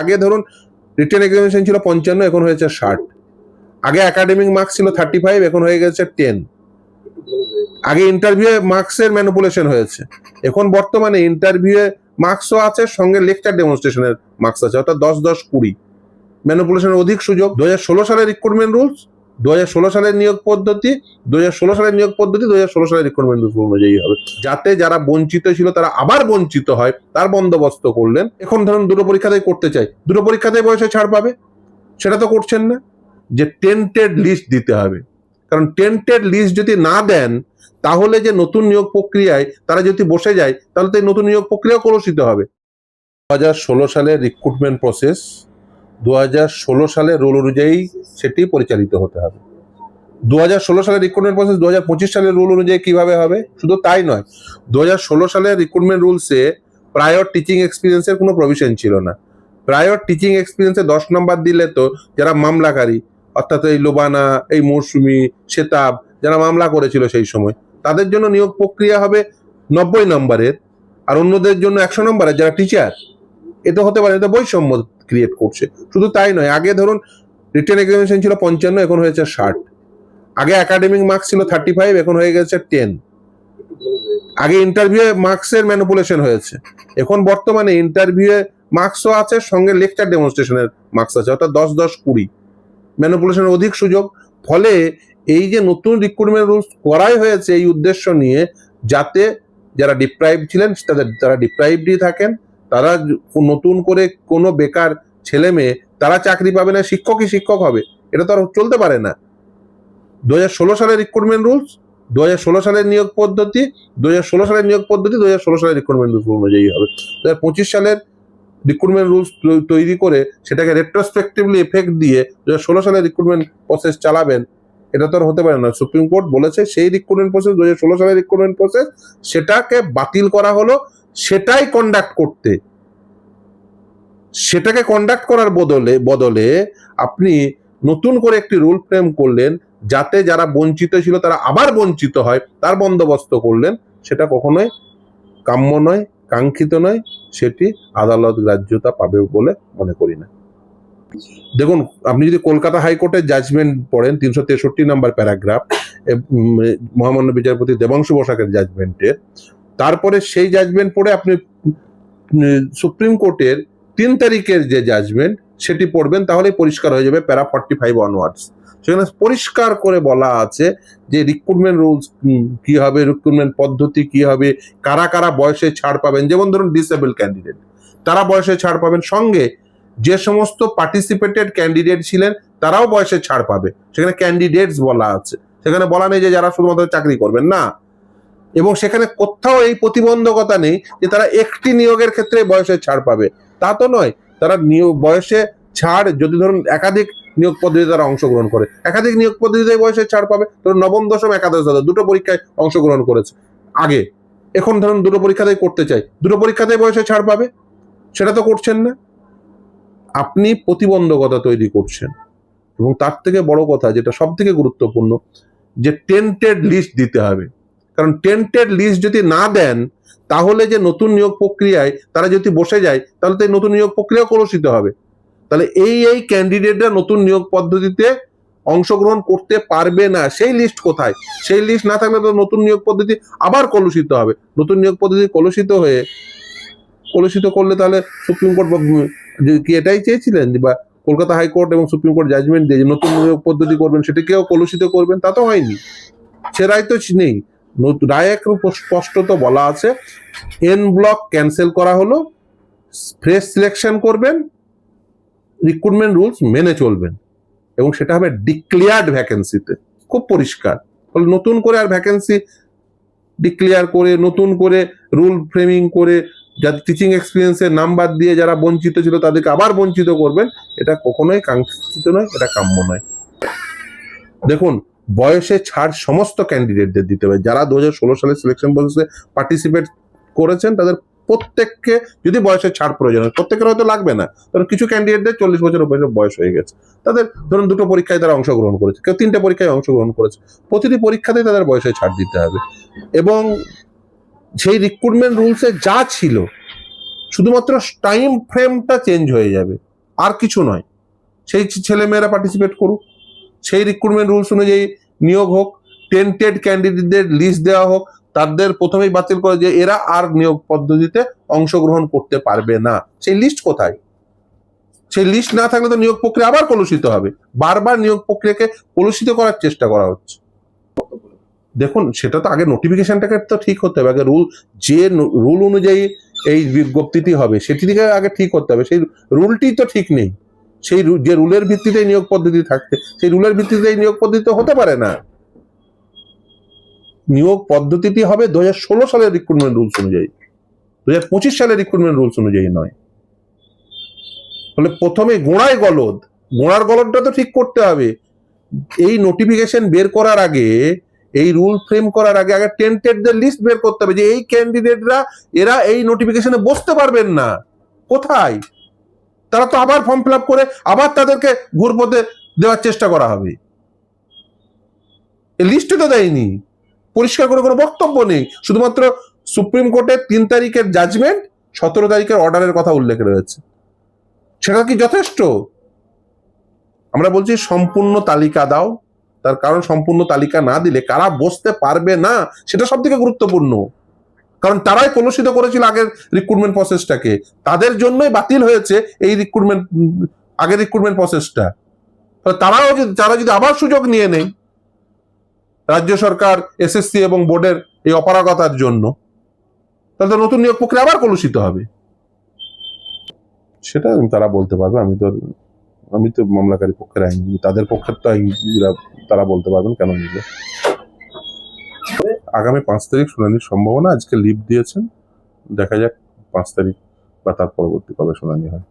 আগে ধরুন written examination ছিল পঞ্চান্ন, এখন হয়েছে ষাট। আগে একাডেমিক মার্কস ছিল থার্টি ফাইভ এখন হয়ে গেছে টেন আগে ইন্টারভিউ মার্কসের ম্যানুপুলেশন হয়েছে। এখন বর্তমানে ইন্টারভিউ মার্কসও আছে, সঙ্গে লেকচার ডেমনস্ট্রেশনের মার্কস আছে, অর্থাৎ দশ দশ কুড়ি। ম্যানুপুলেশনের অধিক সুযোগ। দু হাজার ষোলো সালের রিক্রুটমেন্ট রুলস দু হাজার ষোলো সালের নিয়োগ পদ্ধতি দু হাজার ষোলো সালের নিয়োগ পদ্ধতি দু হাজার ষোলো সালের রিক্রুটমেন্ট অনুযায়ী হবে। যাতে যারা বঞ্চিত ছিল, তারা আবার বঞ্চিত হয়, তার বন্দোবস্ত করলেন। এখন ধরুন দুটো পরীক্ষাতেই করতে চাই। দুটো পরীক্ষাতেই বয়সে ছাড় পাবে? সেটা তো করছেন না। যে টেন্টেড লিস্ট দিতে হবে। কারণ টেন্টেড লিস্ট যদি না দেন, তাহলে যে নতুন নিয়োগ প্রক্রিয়ায় তারা যদি বসে যায়, তাহলে তো এই নতুন নিয়োগ প্রক্রিয়া কলুষিত হবে। দু হাজার ষোলো সালের রিক্রুটমেন্ট প্রসেস দু সালের রুল অনুযায়ী সেটি পরিচালিত হতে হবে। দু হাজার ষোলো সালের রিক্রুটমেন্ট প্রসেস দু হাজার পঁচিশ সালের রুল অনুযায়ী কীভাবে হবে? শুধু তাই নয় দু হাজার ষোলো সালের রিক্রুটমেন্ট রুলসে প্রায়র টিচিং এক্সপিরিয়েন্সের কোনো প্রভিশন ছিল না। প্রায়র টিচিং এক্সপিরিয়েন্সে দশ নম্বর দিলে তো যারা মামলাকারী, অর্থাৎ এই লোবানা, এই মৌসুমি, সেতাব, যারা মামলা করেছিল সেই সময়, তাদের জন্য নিয়োগ প্রক্রিয়া হবে নব্বই নম্বরের। আর অন্যদের জন্য একশো নম্বরের যারা টিচার এ তো হতে পারে এটা বৈষম্য ক্রিয়েট করছে। শুধু তাই নয়, আগে ধরুন রিটেন এক্সামিনেশন ছিল পঞ্চান্ন, এখন হয়েছে ষাট। আগে একাডেমিক মার্কস ছিল থার্টি ফাইভ এখন হয়ে গেছে টেন আগে ইন্টারভিউ মার্কসের ম্যানিপুলেশন হয়েছে। এখন বর্তমানে ইন্টারভিউ মার্কসও আছে, সঙ্গে লেকচার ডেমনস্ট্রেশনের মার্কস আছে, অর্থাৎ দশ দশ, কুড়ি। ম্যানিপুলেশনের অধিক সুযোগ। ফলে এই যে নতুন রিক্রুটমেন্ট রুলস করাই হয়েছে এই উদ্দেশ্য নিয়ে, যাতে যারা ডিপ্রাইভ ছিলেন, তাদের যারা ডিপ্রাইভডই থাকেন। তারা নতুন করে কোনো বেকার ছেলে মেয়ে, তারা চাকরি পাবে না শিক্ষকই শিক্ষক হবে। এটা তো আর চলতে পারে না। দু হাজার ষোলো সালের রিক্রুটমেন্ট রুলস দু হাজার ষোলো সালের নিয়োগ পদ্ধতি দু হাজার ষোলো সালের নিয়োগ পদ্ধতি দু হাজার ষোলো সালের রিক্রুটমেন্ট রুলস অনুযায়ী হবে। দু হাজার পঁচিশ সালের রিক্রুটমেন্ট রুলস তৈরি করে সেটাকে রেট্রোস্পেক্টিভলি এফেক্ট দিয়ে দু হাজার ষোলো সালের রিক্রুটমেন্ট প্রসেস চালাবেন এটা তো আর হতে পারে না। সুপ্রিম কোর্ট বলেছে সেই রিক্রুটমেন্ট প্রসেস দু হাজার ষোলো সালের রিক্রুটমেন্ট প্রসেস সেটাকে বাতিল করা হলো, সেটাই কন্ডাক্ট করতে। সেটাকে কন্ডাক্ট করার বদলে বদলে আপনি নতুন করে একটি রুল ফ্রেম করলেন, যাতে যারা বঞ্চিত ছিল তারা আবার বঞ্চিত হয়, তার বন্দোবস্ত করলেন, সেটা কখনোই কাম্য নয়, কাঙ্ক্ষিত নয়, সেটি আদালত গ্রাহ্যতা পাবে বলে মনে করি না। দেখুন, আপনি যদি কলকাতা হাইকোর্টের জাজমেন্ট পড়েন, তিনশো তেষট্টি নম্বর প্যারাগ্রাফ মহামান্য বিচারপতি দেবাংশু বসাকের জাজমেন্টে তারপরে সেই জাজমেন্ট পড়ে আপনি সুপ্রিম কোর্টের তিন তারিখের যে জাজমেন্ট সেটি পড়বেন তাহলে পরিষ্কার হয়ে যাবে প্যারা ফর্টি ফাইভ অনওয়ার্ডস সেখানে পরিষ্কার করে বলা আছে যে রিক্রুটমেন্ট রুলস কি হবে রিক্রুটমেন্ট পদ্ধতি কি হবে, কারা কারা বয়সে ছাড় পাবেন, যেমন ধরুন ডিসেবল ক্যান্ডিডেট তারা বয়সে ছাড় পাবেন সঙ্গে যে সমস্ত পার্টিসিপেটেড ক্যান্ডিডেট ছিলেন, তারাও বয়সে ছাড় পাবে। সেখানে ক্যান্ডিডেটস বলা আছে। সেখানে বলা নেই যে যারা শুধুমাত্র চাকরি করবেন, না। এবং সেখানে কোথাও এই প্রতিবন্ধকতা নেই যে তারা একটি নিয়োগের ক্ষেত্রে বয়সে ছাড় পাবে। তা তো নয়। তারা নিয়োগ, বয়সে ছাড়, যদি ধরুন একাধিক নিয়োগ পদ্ধতিতে তারা অংশগ্রহণ করে। একাধিক নিয়োগ পদ্ধতিতে বয়সে ছাড় পাবে। ধরুন নবম, দশম, একাদশ, দ্বাদশ, দুটো পরীক্ষায় অংশগ্রহণ করেছে। আগে। এখন ধরুন দুটো পরীক্ষাতেই করতে চাই। দুটো পরীক্ষাতেই বয়সে ছাড় পাবে? সেটা তো করছেন না। আপনি প্রতিবন্ধকতা তৈরি করছেন। এবং তার থেকে বড় কথা যেটা সব থেকে গুরুত্বপূর্ণ, যে টেন্টেড লিস্ট দিতে হবে। কারণ টেন্টেড লিস্ট যদি না দেন, তাহলে যে নতুন নিয়োগ প্রক্রিয়ায় তারা যদি বসে যায়, তাহলে তো এই নতুন নিয়োগ প্রক্রিয়া কলুষিত হবে। তাহলে এই এই ক্যান্ডিডেটরা নতুন নিয়োগ পদ্ধতিতে অংশগ্রহণ করতে পারবে না। সেই লিস্ট কোথায়? সেই লিস্ট না থাকলে তো নতুন নিয়োগ পদ্ধতি আবার কলুষিত হবে। নতুন নিয়োগ পদ্ধতি কলুষিত হয়ে কলুষিত করলে তাহলে সুপ্রিম কোর্ট কি এটাই চেয়েছিলেন বা কলকাতা হাইকোর্ট এবং সুপ্রিম কোর্ট জাজমেন্ট দিয়ে যে নতুন নিয়োগ পদ্ধতি করবেন সেটাকেও কলুষিত করবেন, তা তো হয়নি। সে রায় তো নেই। রায় একদম স্পষ্টত বলা আছে। এন ব্লক ক্যান্সেল করা হলো। ফ্রেশ সিলেকশন করবেন। রিক্রুটমেন্ট রুলস মেনে চলবেন। এবং সেটা হবে ডিক্লেয়ার্ড ভ্যাকেন্সিতে খুব পরিষ্কার। ফলে নতুন করে আর ভ্যাকেন্সি ডিক্লেয়ার করে, নতুন করে রুল ফ্রেমিং করে যাদের টিচিং এক্সপিরিয়েন্সের নাম্বার দিয়ে যারা বঞ্চিত ছিল তাদেরকে আবার বঞ্চিত করবেন, এটা কখনোই কাঙ্ক্ষিত নয়, এটা কাম্য নয়। দেখুন, বয়সে ছাড় সমস্ত ক্যান্ডিডেটদের দিতে হবে। যারা দু হাজার ষোলো সালে সিলেকশন প্রসেসে পার্টিসিপেট করেছেন, তাদের প্রত্যেককে যদি বয়সের ছাড় প্রয়োজন হয়, প্রত্যেকের হয়তো লাগবে না কারণ কিছু ক্যান্ডিডেটদের চল্লিশ বছর বয়সে বয়স হয়ে গেছে। তাদের ধরুন দুটো পরীক্ষায় তারা অংশগ্রহণ করেছে, কেউ তিনটে পরীক্ষায় অংশগ্রহণ করেছে। প্রতিটি পরীক্ষাতেই তাদের বয়সে ছাড় দিতে হবে। এবং সেই রিক্রুটমেন্ট রুলসে যা ছিল, শুধুমাত্র টাইম ফ্রেমটা চেঞ্জ হয়ে যাবে, আর কিছু নয়। সেই ছেলে মেয়েরা পার্টিসিপেট করুক, সেই রিক্রুটমেন্ট রুলস অনুযায়ী নিয়োগ হোক টেন্টেড ক্যান্ডিডেটদের লিস্ট দেওয়া হোক, তাদের প্রথমেই বাতিল করে যে এরা আর নিয়োগ পদ্ধতিতে অংশগ্রহণ করতে পারবে না। সেই লিস্ট কোথায়? সেই লিস্ট না থাকলে তো নিয়োগ প্রক্রিয়া আবার কলুষিত হবে। বারবার নিয়োগ প্রক্রিয়াকে কলুষিত করার চেষ্টা করা হচ্ছে। দেখুন, সেটা তো আগে নোটিফিকেশনটাকে তো ঠিক হতে হবে। আগে রুল যে রুল অনুযায়ী এই বিজ্ঞপ্তিটি হবে সেটি থেকে আগে ঠিক করতে হবে। সেই রুলটি তো ঠিক নেই। সেই যে রুলের ভিত্তিতে নিয়োগ পদ্ধতি থাকতে সেই রুলের ভিত্তিতে এই নিয়োগ পদ্ধতি হতে পারে না। নিয়োগ পদ্ধতিটি হবে দু হাজার ষোলো সালের রিক্রুটমেন্ট রুলস অনুযায়ী। দু হাজার পঁচিশ সালের রিক্রুটমেন্ট রুলস অনুযায়ী নয়। ফলে প্রথমে গোড়ায় গলদ। গোড়ার গলদটা তো ঠিক করতে হবে। এই নোটিফিকেশন বের করার আগে এই রুল ফ্রেম করার আগে আগে টেন্টেডদের লিস্ট বের করতে হবে যে এই ক্যান্ডিডেটরা এরা এই নোটিফিকেশনে বসতে পারবেন না। কোথায়? তারা তো আবার ফর্ম ফিল করে আবার তাদেরকে ঘুরপথে দেওয়ার চেষ্টা করা হবে। লিস্টে তো দেয়নি। পরিষ্কার করে কোনো বক্তব্য নেই। শুধুমাত্র সুপ্রিম কোর্টের তিন তারিখের জাজমেন্ট সতেরো তারিখের অর্ডারের কথা উল্লেখ রয়েছে। সেটা কি যথেষ্ট? আমরা বলছি সম্পূর্ণ তালিকা দাও। তার কারণ সম্পূর্ণ তালিকা না দিলে কারা বসতে পারবে না, সেটা সব থেকে গুরুত্বপূর্ণ। কারণ তারাই কলুষিত করেছিল আগের রিক্রুটমেন্ট প্রসেসটাকে তাদের জন্যই বাতিল হয়েছে এই রিক্রুটমেন্ট আগের রিক্রুটমেন্ট প্রসেসটা তারাও যদি, তারা যদি আবার সুযোগ নিয়ে নেয়, রাজ্য সরকার এসএসসি এবং বোর্ডের এই অপারগতার জন্য, তাহলে নতুন নিয়োগ প্রক্রিয়া আবার কলুষিত হবে। সেটা তারা বলতে পারবে, আমি তো আমি তো মামলাকারী পক্ষের আইনজীবী। তাদের পক্ষের তো আইনজীবীরা, তারা বলতে পারবেন কেন নিল আগামী পাঁচ তারিখ শুনানির সম্ভাবনা আজকে লিভ দিয়েছেন। দেখা যাক পাঁচ তারিখ বা তার পরবর্তী কবে শুনানি হয়।